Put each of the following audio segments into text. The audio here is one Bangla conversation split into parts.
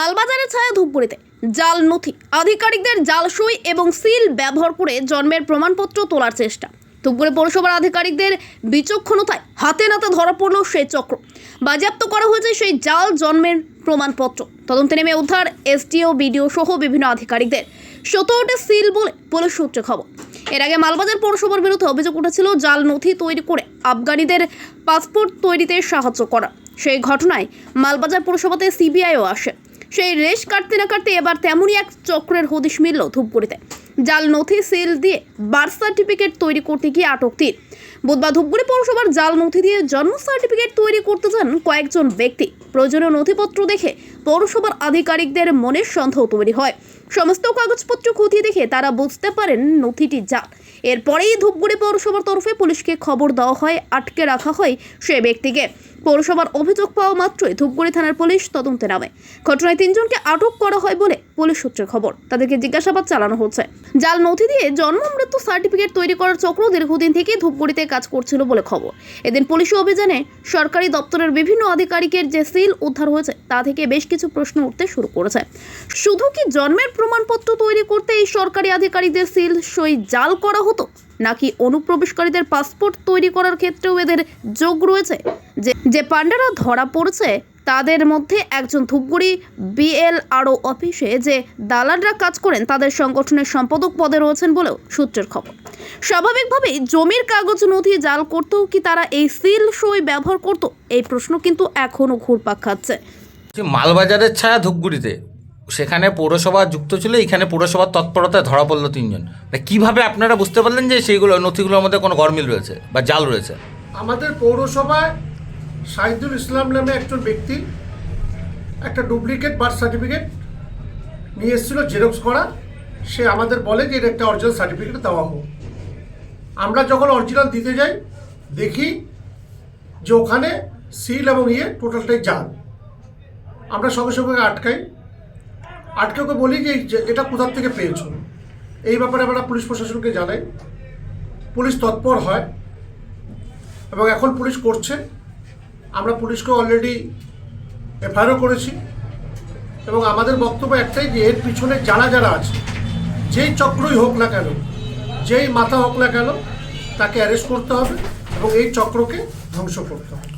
মালবাজারের ছায়া ধূপগুড়িতে। জাল, নথি, আধিকারিকদের জাল সই এবং সিল ব্যবহার করে জন্মের প্রমাণপত্র তোলার চেষ্টা। ধূপগুড়ি পৌরসভার আধিকারিকদের বিচক্ষণতায় হাতে নাতে ধরা পড়ল সেই চক্র। বাজেয়াপ্ত করা হয়েছে সেই জাল জন্মের প্রমাণপত্র। তদন্তে নেমে উদ্ধার, এসডিও, বিডিও সহ বিভিন্ন আধিকারিকদের। সতেরোটি সিল বলে পুলিশ সূত্রে খবর। এর আগে মালবাজার পৌরসভার বিরুদ্ধে অভিযোগ উঠেছিল জাল, নথি তৈরি করে আফগানিদের পাসপোর্ট তৈরিতে সাহায্য করা। সেই ঘটনায় মালবাজার পৌরসভাতে সিবিআইও আসে। সেই রেশ কাটতে না কাটতে এবার তেমনই এক চক্রের হদিশ মিলল ধূপগুড়িতে। জাল নথি, সিল দিয়ে বার্থ সার্টিফিকেট তৈরি করতে গিয়ে আটক তিন। বুধবার ধূপগুড়ি পৌরসভার জাল নথি দিয়ে জন্ম সার্টিফিকেট তৈরি করতে যান কয়েকজন ব্যক্তি। প্রয়োজনীয় নথিপত্র দেখে পৌরসভার আধিকারিকদের মনের সন্দেহ তৈরি হয়। সমস্ত কাগজপত্র খতিয়ে দেখে তারা বুঝতে পারেন নথিটি জাল। এরপরেই ধূপগুড়ি পৌরসভার তরফে পুলিশকে খবর দেওয়া হয়, আটকে রাখা হয় সে ব্যক্তিকে। পৌরসভার অভিযোগ পাওয়া মাত্রই ধূপগুড়ি থানার পুলিশ তদন্তে নামে। ঘটনায় তিনজনকে আটক করা হয় বলে পুলিশ সূত্রে খবর। তাদেরকে জিজ্ঞাসাবাদ চালানো হচ্ছে। জাল নথি দিয়ে জন্ম মৃত্যু সার্টিফিকেট তৈরি করার চক্র দীর্ঘদিন থেকে ধূপগুড়িতে কাজ করছিল বলে খবর। এদিন পুলিশি অভিযানে সরকারি দপ্তরের বিভিন্ন আধিকারিকের যে সিল উদ্ধার হয়েছে, তা থেকে বেশ কিছু প্রশ্ন উঠতে শুরু করেছে। শুধু কি জন্মের প্রমাণপত্র তৈরি করতে এই সরকারি আধিকারিকদের সিল সই জাল করা হতো? নাকি অনুপ্রবেশকারীদের পাসপোর্ট তৈরি করার ক্ষেত্রেও এদের যোগ রয়েছে? যে যে পান্ডারা ধরা পড়ছে, তাদের মধ্যে একজন ধূপগুড়ি বিএলআরও অফিসে যে দালালরা কাজ করেন, তাদের সংগঠনের সম্পাদক পদে রয়েছেন বলেও সূত্রের খবর। স্বাভাবিকভাবেই জমির কাগজ, নথি, জাল করতেও কি তারা এই সিল সই ব্যবহার করত? এই প্রশ্ন কিন্তু এখনও ঘুরপাক খাচ্ছে। মালবাজারের ছায়া ধূপগুড়িতে সেখানে পৌরসভা যুক্ত ছিল, এখানে পৌরসভার তৎপরতায় ধরা পড়ল তিনজন। কীভাবে আপনারা বুঝতে পারলেন যে সেইগুলো নথিগুলোর মধ্যে কোনো গরমিল রয়েছে বা জাল রয়েছে? আমাদের পৌরসভায় সাইদুল ইসলাম নামে একজন ব্যক্তি, একটা ডুপ্লিকেট বার্থ সার্টিফিকেট নিয়ে এসেছিল জেরক্স করা। সে আমাদের বলে যে এটা একটা অরিজিনাল সার্টিফিকেট দেওয়া হোক। আমরা যখন অরিজিনাল দিতে যাই, দেখি যে ওখানে সিল এবং ইয়ে টোটালটাই জাল। আমরা সঙ্গে সঙ্গে আটকাই। আটকে ওকে বলি যে এটা কোথার থেকে পেয়েছ? এই ব্যাপারে আমরা পুলিশ প্রশাসনকে জানাই। পুলিশ তৎপর হয় এবং এখন পুলিশ করছে। আমরা পুলিশকে অলরেডি এফআইআরও করেছি এবং আমাদের বক্তব্য একটাই যে এর পিছনে যারা যারা আছে যেই চক্রই হোক না কেন যেই মাথা হোক না কেন তাকে অ্যারেস্ট করতে হবে এবং এই চক্রকে ধ্বংস করতে হবে।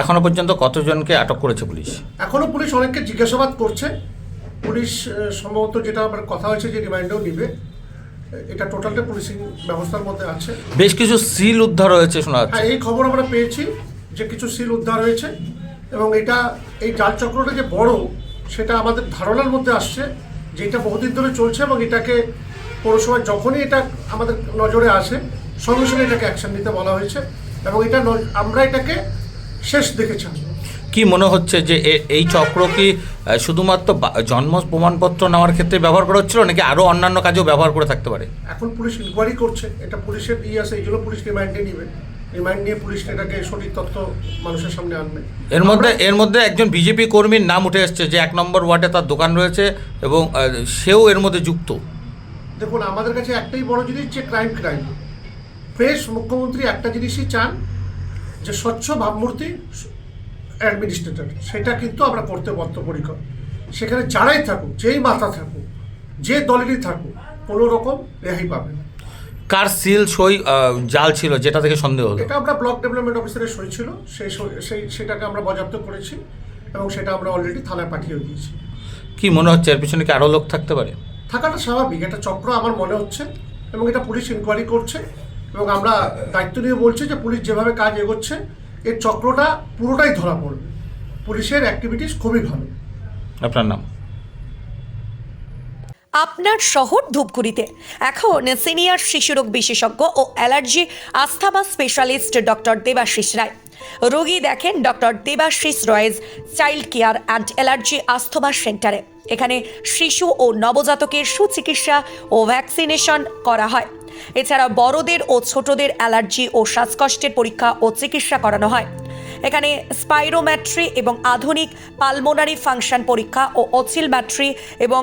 এখনও পর্যন্ত কতজনকে আটক করেছে পুলিশ? এখনও পুলিশ অনেককে জিজ্ঞাসাবাদ করছে। পুলিশ সম্ভবত যেটা আমার কথা হয়েছে যে রিমাইন্ডও নিবে এটা টোটালটা পুলিশিং ব্যবস্থার মধ্যে আছে বেশ কিছু সিল উদ্ধার হয়েছে শোনা যাচ্ছে হ্যাঁ এই খবর আমরা পেয়েছি যে কিছু সিল উদ্ধার হয়েছে এবং এটা এই জাল চক্রটা যে বড় সেটা আমাদের ধারণার মধ্যে আসছে যে এটা বহুদিন ধরে চলছে এবং এটাকে পৌরসভায় যখনই এটা আমাদের নজরে আসে সঙ্গে সঙ্গে এটাকে অ্যাকশন নিতে বলা হয়েছে এবং এটা আমরা এটাকে শেষ দেখেছি। কি মনে হচ্ছে যে এই চক্র কি শুধুমাত্র জন্ম প্রমাণপত্র নেওয়ার ক্ষেত্রে ব্যবহার করা হচ্ছিল নাকি আরও অন্যান্য কাজেও ব্যবহার করে থাকতে পারে? এখন পুলিশ ইনকোয়ারি করছে এটা পুলিশের ই আছে এই জন্য পুলিশ রিমাইন্ডে নিবে। রিমাইন্ড নিয়ে পুলিশ এটাকে সঠিক তথ্য মানুষের সামনে আনবে। এর মধ্যে এর মধ্যে একজন বিজেপি কর্মীর নাম উঠে এসছে যে এক নম্বর ওয়ার্ডে তার দোকান রয়েছে এবং সেও এর মধ্যে যুক্ত। দেখুন আমাদের কাছে একটাই বড় জিনিস যে ক্রাইম ক্রাইম ফ্রেশ মুখ্যমন্ত্রী একটা জিনিসই চান যে স্বচ্ছ ভাবমূর্তি অ্যাডমিনিস্ট্রেটর সেটা কিন্তু আমরা করতে বদ্ধপরিকর। সেখানে যারাই থাকুক যেই মাথা থাকুক যে দলেরই থাকুক কোনো রকম রেহাই পাবে না। কার সিল সই জাল ছিল যেটা থেকে সন্দেহ হলো? এটা আমরা ব্লক ডেভেলপমেন্ট অফিসারের সই ছিল সেই সই- সেটাকে আমরা বাজেয়াপ্ত করেছি এবং সেটা আমরা অলরেডি থানায় পাঠিয়ে দিয়েছি। কি মনে হচ্ছে এর পিছনে কি আরও লোক থাকতে পারে? থাকাটা স্বাভাবিক এটা চক্র আমার মনে হচ্ছে এবং এটা পুলিশ ইনকোয়ারি করছে এবং আমরা দায়িত্ব নিয়ে বলছি যে পুলিশ যেভাবে কাজ এগোচ্ছে এর চক্রটা পুরোটাই ধরা পড়বে। পুলিশের অ্যাক্টিভিটিস খুবই ভালো আপনার নাম? আপনার শহর ধূপগুড়িতে। এখন সিনিয়র শিশুরোগ বিশেষজ্ঞ ও allergy asthma specialist doctor Debashis Roy. রোগী দেখেন doctor Debashis Roy's child care and allergy asthma সেন্টারে। এখানে শিশু ও নবজাতকের সুচিকিৎসা ও ভ্যাকসিনেশন করা হয়। এছাড়া বড়দের ও ছোটদের অ্যালার্জি ও শ্বাসকষ্টের পরীক্ষা ও চিকিৎসা করানো হয়। এখানে স্পাইরোম্যাট্রি এবং আধুনিক পালমোনারি ফাংশন পরীক্ষা ও অসিলম্যাট্রি এবং